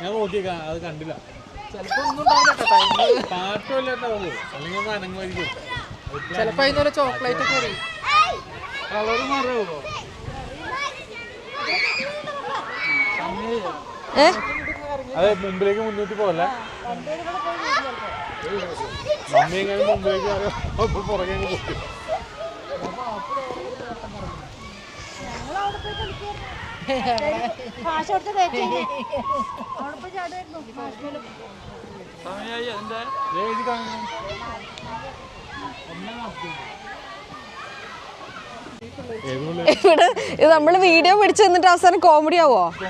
ഞാൻ നോക്കി അത് കണ്ടില്ല. ചിലപ്പോ ഒന്നും ഉണ്ടാവില്ല ടൈം പാട്ടുമല്ല ഉണ്ടാവുള്ളൂ അല്ലെങ്കിൽ ഒന്ന് അനങ്ങുമായിരിക്കും. ചിലപ്പോ അതിന് ചോക്ലേറ്റ് മാറുമോ? അതെ മുമ്പിലേക്ക് മുന്നോട്ട് പോകല്ല മമ്മി എങ്ങനെ മുമ്പിലേക്ക് മാറി പുറകെ പോകും ഭാഷ അവിടെ പോയി ഇവിടെ ഇത് നമ്മൾ വീഡിയോ പിടിച്ചു നിന്നിട്ട് അവസാനം കോമഡി ആവോ?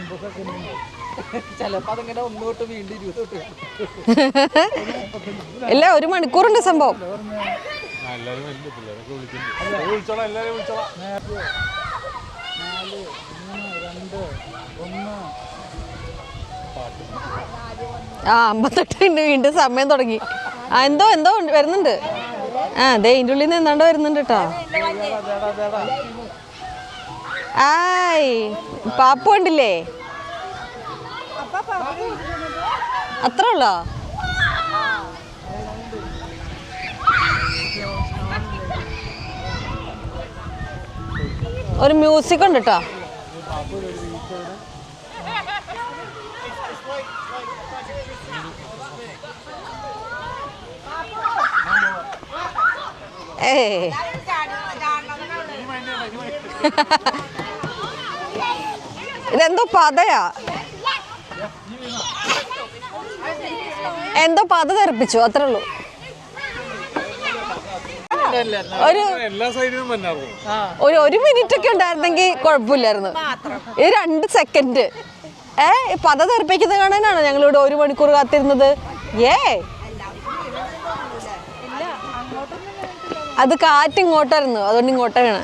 ഇല്ല ഒരു മണിക്കൂറുണ്ട് സംഭവം. ആ, എല്ലാവരും രണ്ട് ഒന്ന്. ആ അമ്പത്തെട്ട് ഉണ്ട് വീണ്ടും സമയം തുടങ്ങി. ആ എന്തോ എന്തോ വരുന്നുണ്ട്. ആ ദേ ഇതിന്റെ ഉള്ളിൽ നിന്ന് എന്താണ്ടോ വരുന്നുണ്ട് കേട്ടോ ആയ് പാപ്പു ഉണ്ടില്ലേ അത്ര ഉള്ളോ? ഒരു മ്യൂസിക് ഉണ്ട് കേട്ടോ ഏയ് ഇതെന്തോ പതയാ? എന്തോ പത തെറിപ്പിച്ചു അത്രേ ഉള്ളൂ. ഒരു എല്ലാ സൈഡിലും വന്നായിരുന്നു ഒരു ഒരു മിനിറ്റ് ഒക്കെ ഉണ്ടായിരുന്നെങ്കിൽ കുഴപ്പമില്ലായിരുന്നു. ഇത് രണ്ട് സെക്കൻഡ് ഏ പത തെറിപ്പിക്കുന്നത് ഞങ്ങൾ ഇവിടെ ഒരു മണിക്കൂർ കാത്തിരുന്നത്? ഏ? അത് കാറ്റ് ഇങ്ങോട്ടായിരുന്നു. അതുകൊണ്ട് ഇങ്ങോട്ടാണ്.